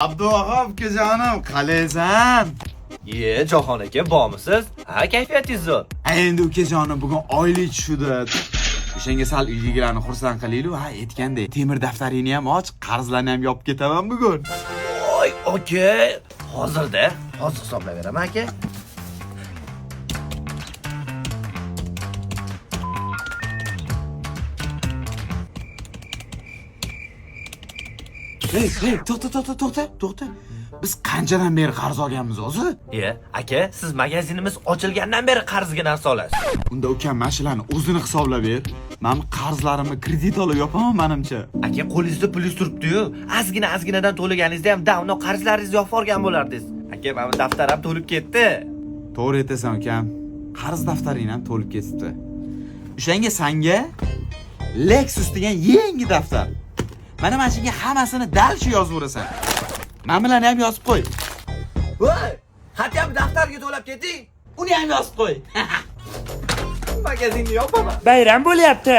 abduvahab akajonim qalaysan Ye, Jahon aka bormisiz? Ha, kayfiyatingiz zo'r. Endi ukajonim bugun oylik tushdi o'shanga sal uydagilarni xursand qilaylik ha aytgandek temir daftaringni ham och qarzlarni ham yopib ketaman bugun Voy, aka. Hozirda, hozir hisoblayveraman aka. Hey hey to'xta to'xta to'xta to'xta biz qanchadan beri qarz olganmiz o'zi Ye, aka, siz magazinimiz ochilgandan beri qarzga narsa olasiz. unda ukam mana shularni o'zini hisoblab ber man qarzlarimni kredit olib yopaman manimcha Aka, qo'lingizda pulingiz turibdi-yu. Ozgina ozginadan to'laganingizda ham davno qarzlaringizni yopib olgan bo'lardingiz. Aka, mana bu daftar ham to'lib ketdi. to'g'ri aytasan ukam qarz daftaring ham to'lib ketibdi o'shanga sanga lexus degan yangi daftar mana mana shunga hammasini dal shu yozib yurasan mana bularni ham yozib qo'y Voy, xatyam daftarga to'lab keting. uni ham yozib qo'y Magazinni yopaman. bayram bo'lyapti